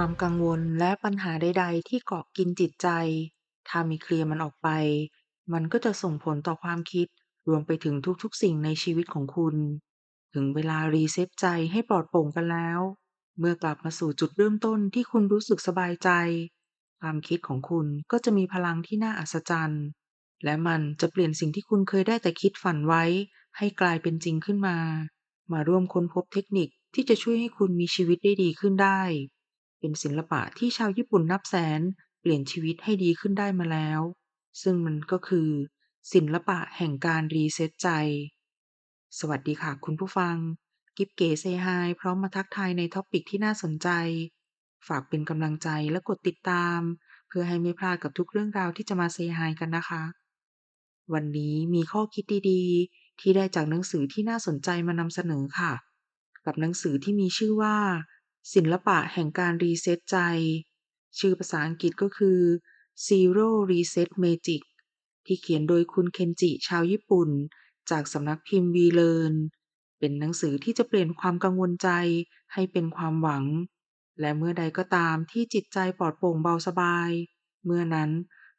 ความกังวลและปัญหาใด ๆ ที่เกาะกินจิตใจ ถ้ามีเคลียร์มันออกไป มันก็จะส่งผลต่อความคิด รวมไปถึงทุกๆ สิ่งในชีวิตของคุณ ถึงเวลารีเซ็ตใจให้ปลอดโปร่งกันแล้ว เมื่อกลับมาสู่จุดเริ่มต้นที่คุณรู้สึกสบายใจ ความคิดของคุณก็จะมีพลังที่น่าอัศจรรย์ และมันจะเปลี่ยนสิ่งที่คุณเคยได้แต่คิดฝันไว้ ให้กลายเป็นจริงขึ้นมา มาร่วมค้นพบเทคนิคที่จะช่วยให้คุณมีชีวิตได้ดีขึ้นได้ เป็นศิลปะที่ชาวญี่ปุ่นนับแสนเปลี่ยนชีวิตให้ดีขึ้นได้มาแล้ว ซึ่งมันก็คือ ศิลปะแห่งการรีเซ็ตใจ สวัสดีค่ะคุณผู้ฟัง กิฟเก๋เซฮายพร้อมมาทักทายในท็อปิกที่น่าสนใจ ฝากเป็นกำลังใจและกดติดตาม เพื่อให้ไม่พลาดกับทุกเรื่องราวที่จะมาเซฮายกันนะคะ วันนี้มีข้อคิดดีๆ ที่ได้จากหนังสือที่น่าสนใจมานำเสนอค่ะ กับหนังสือที่มีชื่อว่า ศิลปะแห่งการรีเซ็ตใจ ชื่อภาษาอังกฤษก็คือ Zero Reset Magic ที่เขียนโดยคุณเคนจิชาวญี่ปุ่น จากสำนักพิมพ์วีเล r นเป็นหนังสือที่จะเปลี่ยนความกังวลใจให้เป็นความหวัง และเมื่อใดก็ตามที่จิตใจปลอดโปร่งเบาสบาย เมื่อนั้น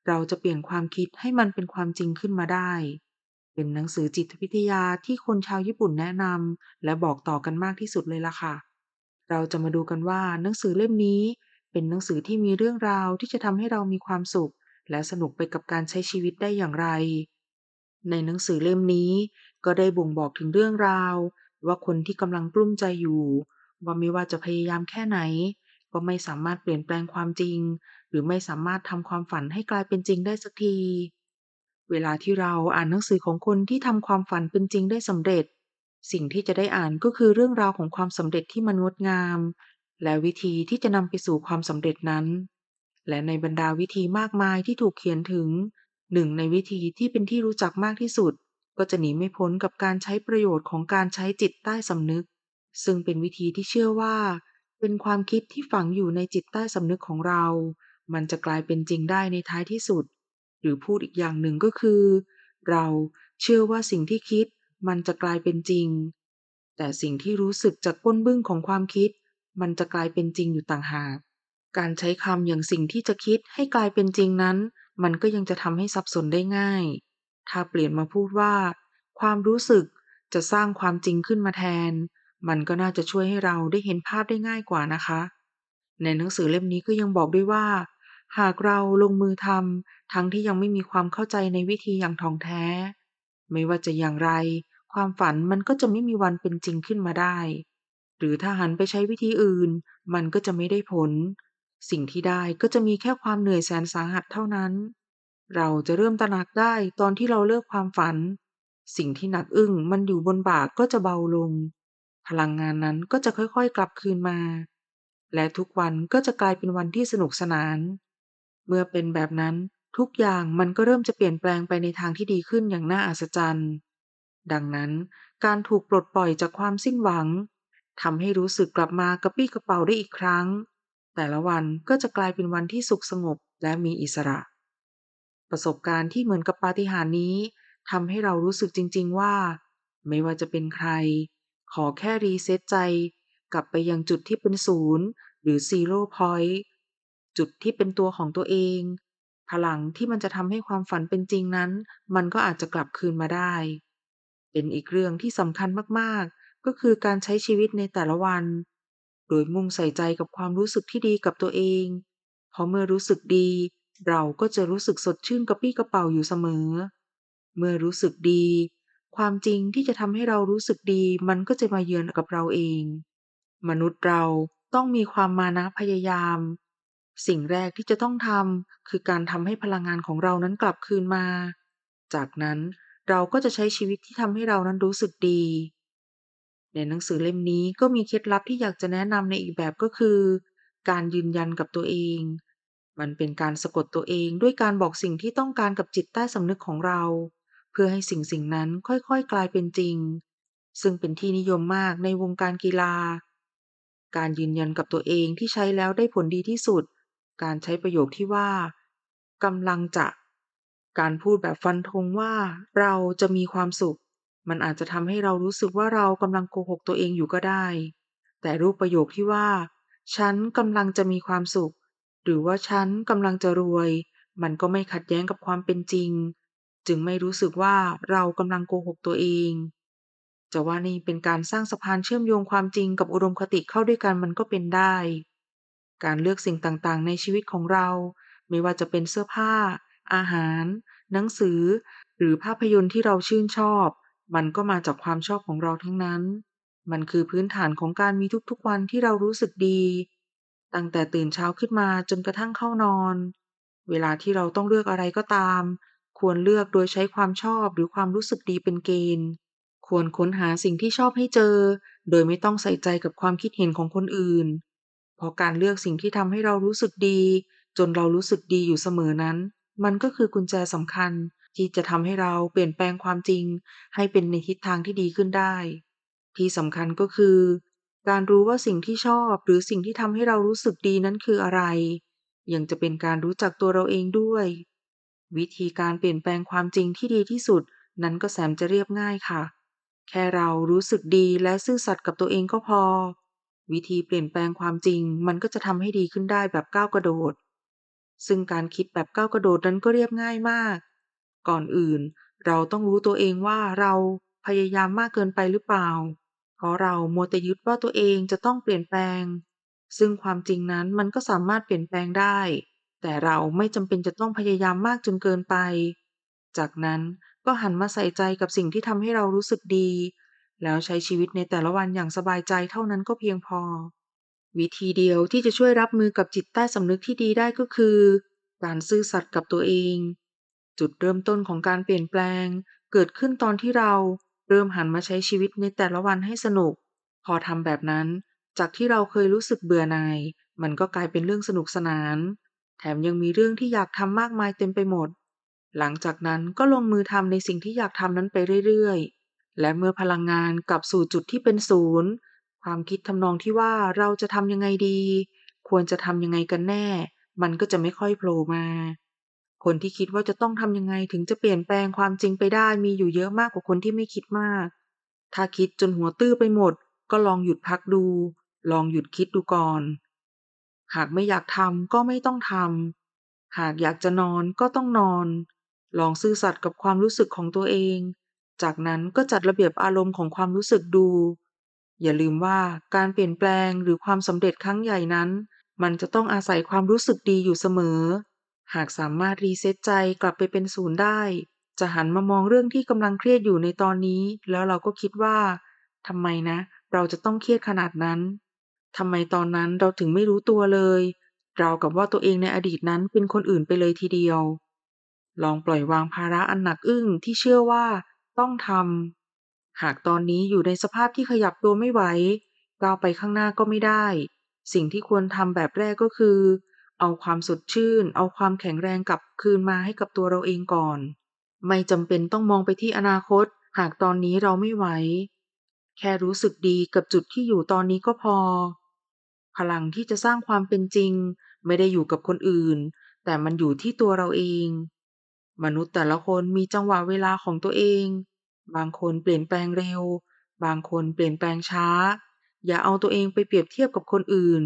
เราจะเปลี่ยนความคิดให้มันเป็นความจริงขึ้นมาได้ เป็นหนังสือจิตวิทยาที่คนชาวญี่ปุ่นแนะนำและบอกต่อกันมากที่สุดเลยล่ะค่ะ เราจะมาดูกันว่าหนังสือเล่มนี้ เป็นหนังสือที่มีเรื่องราวที่จะทำให้เรามีความสุข และสนุกไปกับการใช้ชีวิตได้อย่างไร ในหนังสือเล่มนี้ ก็ได้บ่งบอกถึงเรื่องราว ว่าคนที่กำลังกลุ้มใจอยู่ว่าไม่ว่าจะพยายามแค่ไหน ก็ไม่สามารถเปลี่ยนแปลงความจริง หรือไม่สามารถทำความฝันให้กลายเป็นจริงได้สักที เวลาที่เราอ่านหนังสือของคนที่ทำความฝันเป็นจริงได้สำเร็จ สิ่งที่จะได้อ่านก็คือเรื่องราวของความสำเร็จที่มันงดงาม และวิธีที่จะนำไปสู่ความสำเร็จนั้น และในบรรดาวิธีมากมายที่ถูกเขียนถึง หนึ่งในวิธีที่เป็นที่รู้จักมากที่สุด ก็จะหนีไม่พ้นกับการใช้ประโยชน์ของการใช้จิตใต้สำนึก ซึ่งเป็นวิธีที่เชื่อว่า เป็นความคิดที่ฝังอยู่ในจิตใต้สำนึกของเรา มันจะกลายเป็นจริงได้ในท้ายที่สุด หรือพูดอีกอย่างหนึ่งก็คือ เราเชื่อว่าสิ่งที่คิด มันจะกลายเป็นจริง แต่สิ่งที่รู้สึกจากก้นบึ้งของความคิด มันจะกลายเป็นจริงอยู่ต่างหาก การใช้คำอย่างสิ่งที่จะคิดให้กลายเป็นจริงนั้น มันก็ยังจะทำให้สับสนได้ง่าย ถ้าเปลี่ยนมาพูดว่า ความรู้สึกจะสร้างความจริงขึ้นมาแทน มันก็น่าจะช่วยให้เราได้เห็นภาพได้ง่ายกว่านะคะ ในหนังสือเล่มนี้ก็ยังบอกด้วยว่า หากเราลงมือทำทั้งที่ยังไม่มีความเข้าใจในวิธีอย่างท่องแท้ ไม่ว่าจะอย่างไร ความฝันมันก็จะไม่มีวันเป็นจริงขึ้นมาได้ หรือถ้าหันไปใช้วิธีอื่น มันก็จะไม่ได้ผล สิ่งที่ได้ก็จะมีแค่ความเหนื่อยแสนสาหัสเท่านั้น เราจะเริ่มตระหนักได้ตอนที่เราเลิกความฝัน สิ่งที่หนักอึ้งมันอยู่บนบ่าก็จะเบาลง พลังงานนั้นก็จะค่อยๆ กลับคืนมา และทุกวันก็จะกลายเป็นวันที่สนุกสนาน เมื่อเป็นแบบนั้นทุกอย่างมันก็เริ่มจะเปลี่ยนแปลงไปในทางที่ดีขึ้นอย่างน่าอัศจรรย์ ดังนั้นการถูกปลดปล่อยจากความสิ้นหวังทำให้รู้สึกกลับมากระปี้กระเป๋าได้อีกครั้ง แต่ละวันก็จะกลายเป็นวันที่สุขสงบและมีอิสระ ประสบการณ์ที่เหมือนกับปาฏิหาริย์นี้ทำให้เรารู้สึกจริง ๆว่า ไม่ว่าจะเป็นใคร ขอแค่รีเซ็ตใจ กลับไปยังจุดที่เป็นศูนย์หรือ zero point จุดที่เป็นตัวของตัวเอง พลังที่มันจะทำให้ความฝันเป็นจริงนั้น มันก็อาจจะกลับคืนมาได้ เป็นอีกเรื่องที่สำคัญมากๆ ก็คือการใช้ชีวิตในแต่ละวัน โดยมุ่งใส่ใจกับความรู้สึกที่ดีกับตัวเอง เพราะเมื่อรู้สึกดี เราก็จะรู้สึกสดชื่นกระปรี้กระเป๋าอยู่เสมอ เมื่อรู้สึกดี ความจริงที่จะทำให้เรารู้สึกดีมันก็จะมาเยือนกับเราเอง มนุษย์เราต้องมีความมานะพยายาม สิ่งแรกที่จะต้องทำคือการทำให้พลังงานของเรานั้นกลับคืนมา จากนั้น เราก็จะใช้ชีวิตที่ทำให้เรานั้นรู้สึกดี ในหนังสือเล่มนี้ก็มีเคล็ดลับที่อยากจะแนะนำในอีกแบบก็คือ การยืนยันกับตัวเอง มันเป็นการสะกดตัวเองด้วยการบอกสิ่งที่ต้องการกับจิตใต้สำนึกของเรา เพื่อให้สิ่งสิ่งนั้นค่อยๆ กลายเป็นจริง ซึ่งเป็นที่นิยมมากในวงการกีฬา การยืนยันกับตัวเองที่ใช้แล้วได้ผลดีที่สุด การใช้ประโยคที่ว่ากำลังจะ การพูดแบบฟันธงว่าเราจะมีความสุข มันอาจจะทำให้เรารู้สึกว่าเรากำลังโกหกตัวเองอยู่ก็ได้ แต่รูปประโยคที่ว่า ฉันกำลังจะมีความสุข หรือว่าฉันกำลังจะรวย มันก็ไม่ขัดแย้งกับความเป็นจริง จึงไม่รู้สึกว่าเรากำลังโกหกตัวเอง จะว่านี่เป็นการสร้างสะพานเชื่อมโยงความจริงกับอุดมคติเข้าด้วยกันมันก็เป็นได้ การเลือกสิ่งต่างๆ ในชีวิตของเรา ไม่ว่าจะเป็นเสื้อผ้า อาหาร หนังสือ หรือภาพยนตร์ที่เราชื่นชอบ มันก็มาจากความชอบของเราทั้งนั้น มันคือพื้นฐานของการมีทุกๆวันที่เรารู้สึกดี ตั้งแต่ตื่นเช้าขึ้นมาจนกระทั่งเข้านอน เวลาที่เราต้องเลือกอะไรก็ตาม ควรเลือกโดยใช้ความชอบหรือความรู้สึกดีเป็นเกณฑ์ ควรค้นหาสิ่งที่ชอบให้เจอ โดยไม่ต้องใส่ใจกับความคิดเห็นของคนอื่นเพราะการเลือกสิ่งที่ทำให้เรารู้สึกดี จนเรารู้สึกดีอยู่เสมอนั้น มันก็คือกุญแจสำคัญที่จะทำให้เราเปลี่ยนแปลงความจริง ให้เป็นในทิศทางที่ดีขึ้นได้ ที่สำคัญก็คือ การรู้ว่าสิ่งที่ชอบหรือสิ่งที่ทำให้เรารู้สึกดีนั้นคืออะไร ยังจะเป็นการรู้จักตัวเราเองด้วย วิธีการเปลี่ยนแปลงความจริงที่ดีที่สุด นั้นก็แสนจะเรียบง่ายค่ะ แค่เรารู้สึกดีและซื่อสัตย์กับตัวเองก็พอ วิธีเปลี่ยนแปลงความจริง มันก็จะทำให้ดีขึ้นได้แบบก้าวกระโดด ซึ่งการคิดแบบก้าวกระโดดนั้นก็เรียบง่ายมาก ก่อนอื่น เราต้องรู้ตัวเองว่าเราพยายามมากเกินไปหรือเปล่า เพราะเรามัวแต่ยึดว่าตัวเองจะต้องเปลี่ยนแปลง ซึ่งความจริงนั้นมันก็สามารถเปลี่ยนแปลงได้ แต่เราไม่จำเป็นจะต้องพยายามมากจนเกินไป จากนั้นก็หันมาใส่ใจกับสิ่งที่ทำให้เรารู้สึกดี แล้วใช้ชีวิตในแต่ละวันอย่างสบายใจเท่านั้นก็เพียงพอ วิธีเดียวที่จะช่วยรับมือกับจิตใต้สำนึกที่ดีได้ก็คือ การซื่อสัตย์กับตัวเอง จุดเริ่มต้นของการเปลี่ยนแปลง เกิดขึ้นตอนที่เราเริ่มหันมาใช้ชีวิตในแต่ละวันให้สนุก พอทำแบบนั้น จากที่เราเคยรู้สึกเบื่อหน่าย มันก็กลายเป็นเรื่องสนุกสนาน แถมยังมีเรื่องที่อยากทำมากมายเต็มไปหมด หลังจากนั้นก็ลงมือทำในสิ่งที่อยากทำนั้นไปเรื่อยๆ และเมื่อพลังงานกลับสู่จุดที่เป็นศูนย์ ความคิดทำนองที่ว่าเราจะทำยังไงดี ควรจะทำยังไงกันแน่ มันก็จะไม่ค่อยโผล่มา คนที่คิดว่าจะต้องทำยังไงถึงจะเปลี่ยนแปลงความจริงไปได้มีอยู่เยอะมากกว่าคนที่ไม่คิดมาก ถ้าคิดจนหัวตื้อไปหมด ก็ลองหยุดพักดู ลองหยุดคิดดูก่อน หากไม่อยากทำก็ไม่ต้องทำหากอยากจะนอนก็ต้องนอน ลองซื่อสัตย์กับความรู้สึกของตัวเอง จากนั้นก็จัดระเบียบอารมณ์ของความรู้สึกดู อย่าลืมว่าการเปลี่ยนแปลงหรือความสำเร็จครั้งใหญ่นั้น มันจะต้องอาศัยความรู้สึกดีอยู่เสมอ หากสามารถรีเซ็ตใจกลับไปเป็นศูนย์ได้ จะหันมามองเรื่องที่กำลังเครียดอยู่ในตอนนี้ แล้วเราก็คิดว่าทำไมนะ เราจะต้องเครียดขนาดนั้นทำไมตอนนั้นเราถึงไม่รู้ตัวเลยเรากับว่าตัวเองในอดีตนั้นเป็นคนอื่นไปเลยทีเดียว ลองปล่อยวางภาระอันหนักอึ้งที่เชื่อว่าต้องทำ หากตอนนี้อยู่ในสภาพที่ขยับตัวไม่ไหวก้าวไปข้างหน้าก็ไม่ได้ สิ่งที่ควรทำแบบแรกก็คือ เอาความสดชื่น เอาความแข็งแรงกลับคืนมาให้กับตัวเราเองก่อน ไม่จำเป็นต้องมองไปที่อนาคต หากตอนนี้เราไม่ไหว แค่รู้สึกดีกับจุดที่อยู่ตอนนี้ก็พอ พลังที่จะสร้างความเป็นจริง ไม่ได้อยู่กับคนอื่น แต่มันอยู่ที่ตัวเราเอง มนุษย์แต่ละคนมีจังหวะเวลาของตัวเอง บางคนเปลี่ยนแปลงเร็ว บางคนเปลี่ยนแปลงช้า อย่าเอาตัวเองไปเปรียบเทียบกับคนอื่น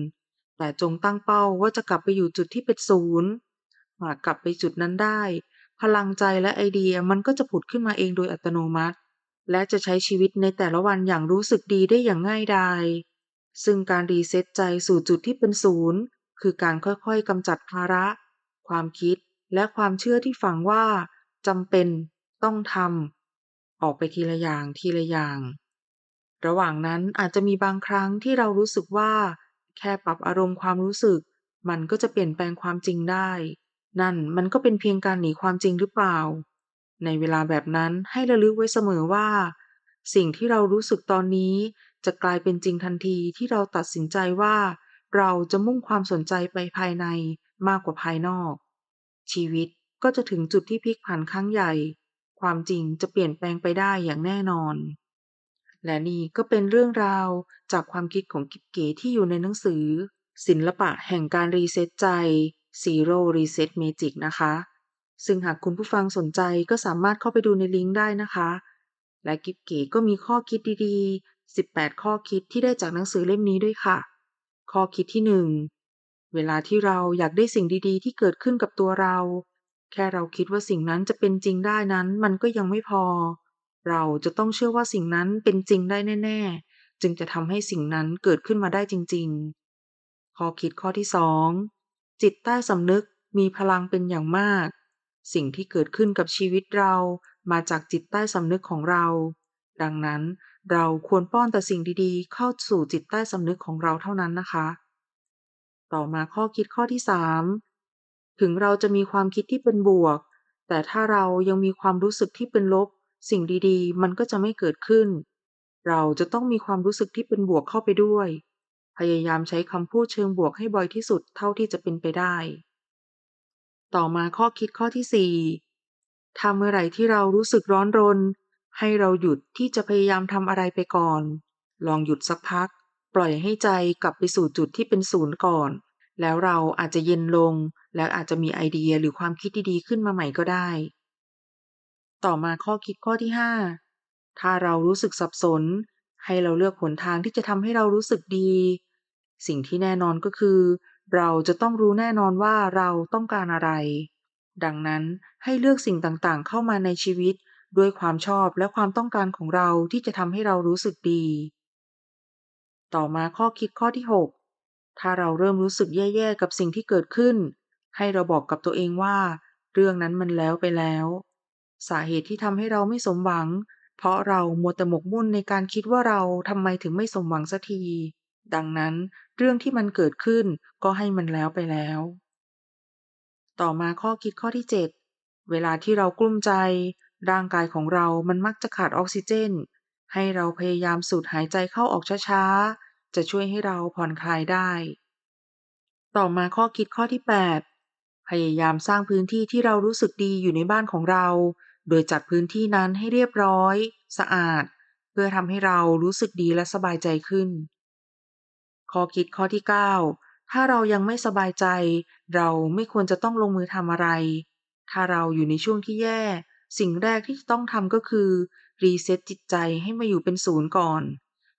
แต่จงตั้งเป้าว่าจะกลับไปอยู่จุดที่เป็นศูนย์หากกลับไปจุดนั้นได้ พลังใจและไอเดียมันก็จะผุดขึ้นมาเองโดยอัตโนมัติ และจะใช้ชีวิตในแต่ละวันอย่างรู้สึกดีได้อย่างง่ายดายซึ่งการรีเซ็ตใจสู่จุดที่เป็นศูนย์คือการค่อยๆกำจัดภาระ ความคิดและความเชื่อที่ฝังว่าจำเป็น ต้องทำ ออกไปทีละอย่างทีละอย่าง ระหว่างนั้นอาจจะมีบางครั้งที่เรารู้สึกว่า แค่ปรับอารมณ์ความรู้สึก มันก็จะเปลี่ยนแปลงความจริงได้ นั่นมันก็เป็นเพียงการหนีความจริงหรือเปล่า ในเวลาแบบนั้นให้ระลึกไว้เสมอว่า สิ่งที่เรารู้สึกตอนนี้จะกลายเป็นจริงทันทีที่เราตัดสินใจว่า เราจะมุ่งความสนใจไปภายในมากกว่าภายนอก ชีวิตก็จะถึงจุดที่พลิกผันครั้งใหญ่ ความจริงจะเปลี่ยนแปลงไปได้อย่างแน่นอน และนี่ก็เป็นเรื่องราวจากความคิดของกิบเก๋ที่อยู่ในหนังสือ ศิลปะแห่งการรีเซ็ตใจ Zero Reset Magic นะคะ ซึ่งหากคุณผู้ฟังสนใจก็สามารถเข้าไปดูในลิงก์ได้นะคะ และกิบเก๋ก็มีข้อคิดดีๆ 18 ข้อคิดที่ได้จากหนังสือเล่มนี้ด้วยค่ะ ข้อคิดที่หนึ่งเวลาที่เราอยากได้สิ่งดีๆ ที่เกิดขึ้นกับตัวเรา แค่เราคิดว่าสิ่งนั้นจะเป็นจริงได้นั้นมันก็ยังไม่พอ เราจะต้องเชื่อว่าสิ่งนั้นเป็นจริงได้แน่ ๆ จึงจะทำให้สิ่งนั้นเกิดขึ้นมาได้จริง ๆ ข้อคิดข้อที่สองจิตใต้สำนึกมีพลังเป็นอย่างมาก สิ่งที่เกิดขึ้นกับชีวิตเรามาจากจิตใต้สำนึกของเรา ดังนั้นเราควรป้อนแต่สิ่งดีๆ เข้าสู่จิตใต้สำนึกของเราเท่านั้นนะคะ ต่อมาข้อคิดข้อที่สาม ถึงเราจะมีความคิดที่เป็นบวก แต่ถ้าเรายังมีความรู้สึกที่เป็นลบ สิ่งดีๆ มันก็จะไม่เกิดขึ้น เราจะต้องมีความรู้สึกที่เป็นบวกเข้าไปด้วย พยายามใช้คำพูดเชิงบวกให้บ่อยที่สุดเท่าที่จะเป็นไปได้ ต่อมาข้อคิดข้อที่สี่ถ้าเมื่อไหร่ที่เรารู้สึกร้อนรน ให้เราหยุดที่จะพยายามทำอะไรไปก่อน ลองหยุดสักพัก ปล่อยให้ใจกลับไปสู่จุดที่เป็นศูนย์ก่อน แล้วเราอาจจะเย็นลง แล้วอาจจะมีไอเดียหรือความคิดดีๆ ขึ้นมาใหม่ก็ได้ ต่อมาข้อคิดข้อที่ห้าถ้าเรารู้สึกสับสน ให้เราเลือกหนทางที่จะทำให้เรารู้สึกดี สิ่งที่แน่นอนก็คือ เราจะต้องรู้แน่นอนว่าเราต้องการอะไร ดังนั้นให้เลือกสิ่งต่างๆ เข้ามาในชีวิต ด้วยความชอบและความต้องการของเราที่จะทำให้เรารู้สึกดี ต่อมาข้อคิดข้อที่ 6 ถ้าเราเริ่มรู้สึกแย่ๆกับสิ่งที่เกิดขึ้น ให้เราบอกกับตัวเองว่า เรื่องนั้นมันแล้วไปแล้ว สาเหตุที่ทำให้เราไม่สมหวัง เพราะเรามัวแต่หมกมุ่นในการคิดว่าเราทำไมถึงไม่สมหวังสักที ดังนั้นเรื่องที่มันเกิดขึ้นก็ให้มันแล้วไปแล้ว ต่อมาข้อคิดข้อที่ 7 เวลาที่เรากลุ้มใจ ร่างกายของเรามันมักจะขาดออกซิเจน ให้เราพยายามสูดหายใจเข้าออกช้าๆ จะช่วยให้เราผ่อนคลายได้ ต่อมาข้อคิดข้อที่ 8 พยายามสร้างพื้นที่ที่เรารู้สึกดีอยู่ในบ้านของเรา โดยจัดพื้นที่นั้นให้เรียบร้อย สะอาด เพื่อทำให้เรารู้สึกดีและสบายใจขึ้น ข้อคิดข้อที่ 9 ถ้าเรายังไม่สบายใจ เราไม่ควรจะต้องลงมือทำอะไร ถ้าเราอยู่ในช่วงที่แย่ สิ่งแรกที่ต้องทำก็คือรีเซ็ตจิตใจให้มาอยู่เป็นศูนย์ก่อน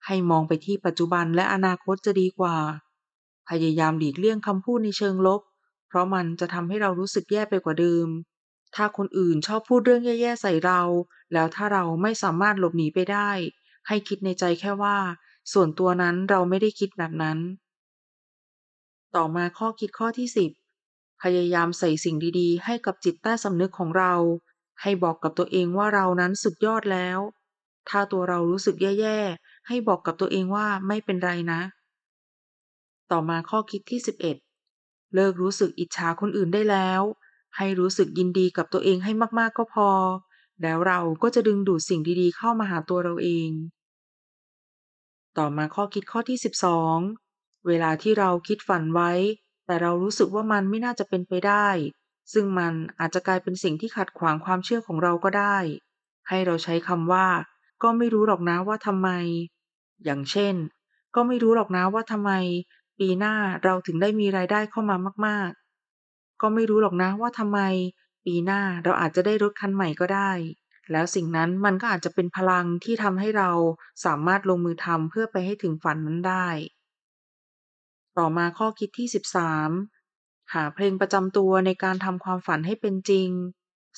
ให้มองไปที่ปัจจุบันและอนาคตจะดีกว่า พยายามหลีกเลี่ยงคำพูดในเชิงลบ เพราะมันจะทำให้เรารู้สึกแย่ไปกว่าเดิม ถ้าคนอื่นชอบพูดเรื่องแย่ๆใส่เรา แล้วถ้าเราไม่สามารถหลบหนีไปได้ ให้คิดในใจแค่ว่า ส่วนตัวนั้นเราไม่ได้คิดแบบนั้น ต่อมาข้อคิดข้อที่ 10 พยายามใส่สิ่งดีๆ ให้กับจิตใต้สำนึกของเรา ให้บอกกับตัวเองว่าเรานั้นสุดยอดแล้ว ถ้าตัวเรารู้สึกแย่ๆ ให้บอกกับตัวเองว่าไม่เป็นไรนะ ต่อมาข้อคิดที่ 11 เลิกรู้สึกอิจฉาคนอื่นได้แล้ว ให้รู้สึกยินดีกับตัวเองให้มากๆก็พอ แล้วเราก็จะดึงดูดสิ่งดีๆ เข้ามาหาตัวเราเอง ต่อมาข้อคิดข้อที่ 12 เวลาที่เราคิดฝันไว้ แต่เรารู้สึกว่ามันไม่น่าจะเป็นไปได้ ซึ่งมันอาจจะกลายเป็นสิ่งที่ขัดขวางความเชื่อของเราก็ได้ ให้เราใช้คำว่า ก็ไม่รู้หรอกนะว่าทำไม อย่างเช่น ก็ไม่รู้หรอกนะว่าทำไม ปีหน้าเราถึงได้มีรายได้เข้ามามาก ๆ ก็ไม่รู้หรอกนะว่าทำไม ปีหน้าเราอาจจะได้รถคันใหม่ก็ได้ แล้วสิ่งนั้นมันก็อาจจะเป็นพลังที่ทำให้เราสามารถลงมือทำเพื่อไปให้ถึงฝันนั้นได้ ต่อมาข้อคิดที่ 13 หาเพลงประจำตัวในการทำความฝันให้เป็นจริง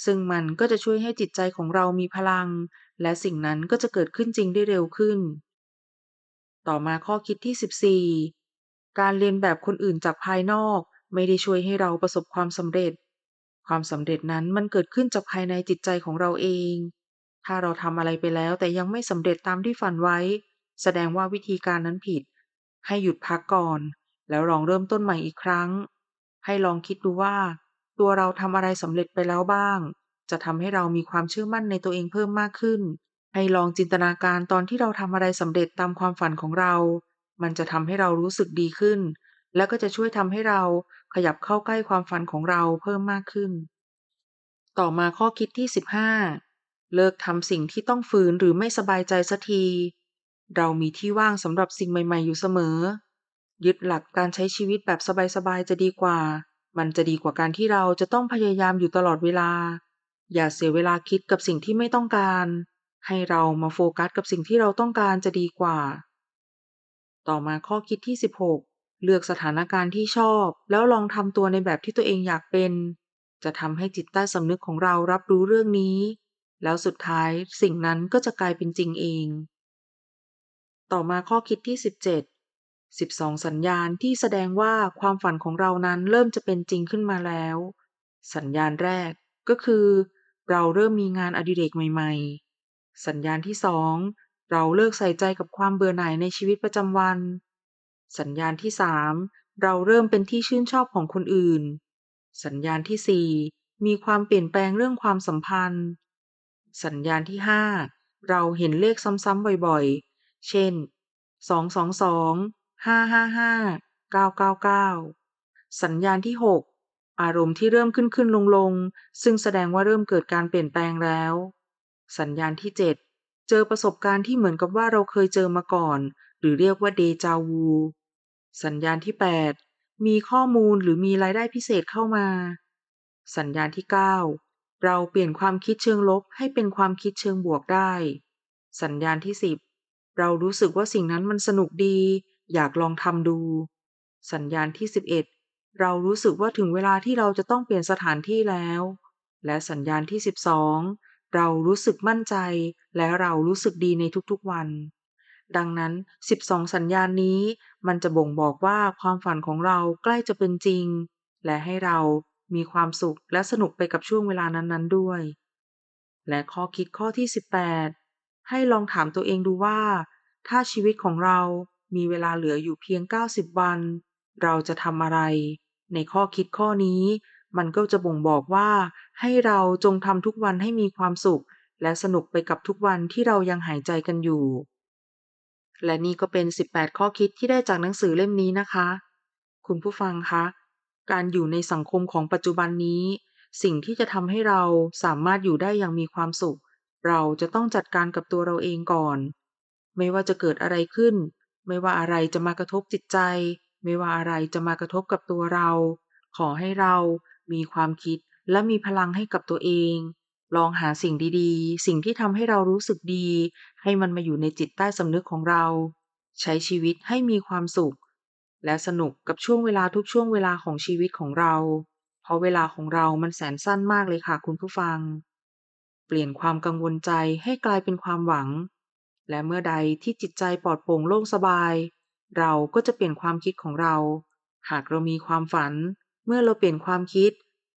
ซึ่งมันก็จะช่วยให้จิตใจของเรามีพลัง และสิ่งนั้นก็จะเกิดขึ้นจริงได้เร็วขึ้น ต่อมาข้อคิดที่ 14 การเรียนแบบคนอื่นจากภายนอก ไม่ได้ช่วยให้เราประสบความสำเร็จ ความสำเร็จนั้นมันเกิดขึ้นจากภายในจิตใจของเราเอง ถ้าเราทำอะไรไปแล้วแต่ยังไม่สำเร็จตามที่ฝันไว้ แสดงว่าวิธีการนั้นผิด ให้หยุดพักก่อน แล้วลองเริ่มต้นใหม่อีกครั้ง ให้ลองคิดดูว่า ตัวเราทำอะไรสำเร็จไปแล้วบ้าง จะทำให้เรามีความเชื่อมั่นในตัวเองเพิ่มมากขึ้น ให้ลองจินตนาการตอนที่เราทำอะไรสำเร็จตามความฝันของเรา มันจะทำให้เรารู้สึกดีขึ้น และก็จะช่วยทำให้เราขยับเข้าใกล้ความฝันของเราเพิ่มมากขึ้น ต่อมาข้อคิดที่ 15 เลิกทำสิ่งที่ต้องฝืนหรือไม่สบายใจสักที เรามีที่ว่างสำหรับสิ่งใหม่ๆ อยู่เสมอ ยึดหลักการใช้ชีวิตแบบสบายๆจะดีกว่า มันจะดีกว่าการที่เราจะต้องพยายามอยู่ตลอดเวลา อย่าเสียเวลาคิดกับสิ่งที่ไม่ต้องการ ให้เรามาโฟกัสกับสิ่งที่เราต้องการจะดีกว่า ต่อมาข้อคิดที่ 16 เลือกสถานการณ์ที่ชอบ แล้วลองทำตัวในแบบที่ตัวเองอยากเป็น จะทำให้จิตใต้สำนึกของเรารับรู้เรื่องนี้ แล้วสุดท้ายสิ่งนั้นก็จะกลายเป็นจริงเอง ต่อมาข้อคิดที่ 17 12 สัญญาณที่แสดงว่าความฝันของเรานั้นเริ่มจะเป็นจริงขึ้นมาแล้ว สัญญาณแรกก็คือ เราเริ่มมีงานอดิเรกใหม่ ๆ สัญญาณที่2เราเลิกใส่ใจกับความเบื่อหน่ายในชีวิตประจำวัน สัญญาณที่3เราเริ่มเป็นที่ชื่นชอบของคนอื่น สัญญาณที่4มีความเปลี่ยนแปลงเรื่องความสัมพันธ์ สัญญาณที่5เราเห็นเลขซ้ำๆบ่อยๆ เช่น 222 555 999 สัญญาณที่ 6 อารมณ์ที่เริ่มขึ้นๆลงๆซึ่งแสดงว่าเริ่มเกิดการเปลี่ยนแปลงแล้ว สัญญาณที่ 7 เจอประสบการณ์ที่เหมือนกับว่าเราเคยเจอมาก่อน หรือเรียกว่าเดจาวูสัญญาณที่ 8 มีข้อมูลหรือมีรายได้พิเศษเข้ามา สัญญาณที่ 9 เราเปลี่ยนความคิดเชิงลบให้เป็นความคิดเชิงบวกได้ สัญญาณที่ 10 เรารู้สึกว่าสิ่งนั้นมันสนุกดี อยากลองทำดู สัญญาณที่ 11 เรารู้สึกว่าถึงเวลาที่เราจะต้องเปลี่ยนสถานที่แล้ว และสัญญาณที่ 12 เรารู้สึกมั่นใจ และเรารู้สึกดีในทุกๆวัน ดังนั้น 12 สัญญาณนี้มันจะบ่งบอกว่าความฝันของเราใกล้จะเป็นจริง และให้เรามีความสุขและสนุกไปกับช่วงเวลานั้นๆด้วย และข้อคิดข้อที่ 18 ให้ลองถามตัวเองดูว่า ถ้าชีวิตของเรามีเวลาเหลืออยู่เพียง 90 วัน เราจะทำอะไร ในข้อคิดข้อนี้ มันก็จะบ่งบอกว่า ให้เราจงทำทุกวันให้มีความสุข และสนุกไปกับทุกวันที่เรายังหายใจกันอยู่ และนี่ก็เป็น 18 ข้อคิดที่ได้จากหนังสือเล่มนี้นะคะ คุณผู้ฟังคะ การอยู่ในสังคมของปัจจุบันนี้ สิ่งที่จะทำให้เราสามารถอยู่ได้อย่างมีความสุข เราจะต้องจัดการกับตัวเราเองก่อน ไม่ว่าจะเกิดอะไรขึ้น ไม่ว่าอะไรจะมากระทบจิตใจ ไม่ว่าอะไรจะมากระทบกับตัวเรา ขอให้เรามีความคิดและมีพลังให้กับตัวเอง ลองหาสิ่งดีๆ สิ่งที่ทำให้เรารู้สึกดี ให้มันมาอยู่ในจิตใต้สำนึกของเรา ใช้ชีวิตให้มีความสุข และสนุกกับช่วงเวลาทุกช่วงเวลาของชีวิตของเรา เพราะเวลาของเรามันแสนสั้นมากเลยค่ะคุณผู้ฟัง เปลี่ยนความกังวลใจให้กลายเป็นความหวัง และเมื่อใดที่จิตใจปลอดโปร่งโล่งสบาย เราก็จะเปลี่ยนความคิดของเรา หากเรามีความฝัน เมื่อเราเปลี่ยนความคิด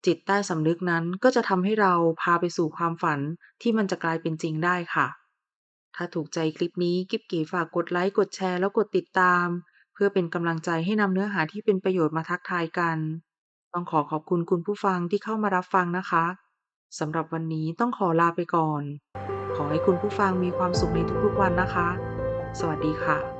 จิตใต้สำนึกนั้นก็จะทำให้เราพาไปสู่ความฝันที่มันจะกลายเป็นจริงได้ค่ะ ถ้าถูกใจคลิปนี้กิ๊บเก๋ฝากกดไลค์กดแชร์แล้วกดติดตาม เพื่อเป็นกำลังใจให้นำเนื้อหาที่เป็นประโยชน์มาทักทายกัน ต้องขอขอบคุณคุณผู้ฟังที่เข้ามารับฟังนะคะสำหรับวันนี้ต้องขอลาไปก่อน ขอให้คุณผู้ฟังมีความสุขในทุกๆวันนะคะ สวัสดีค่ะ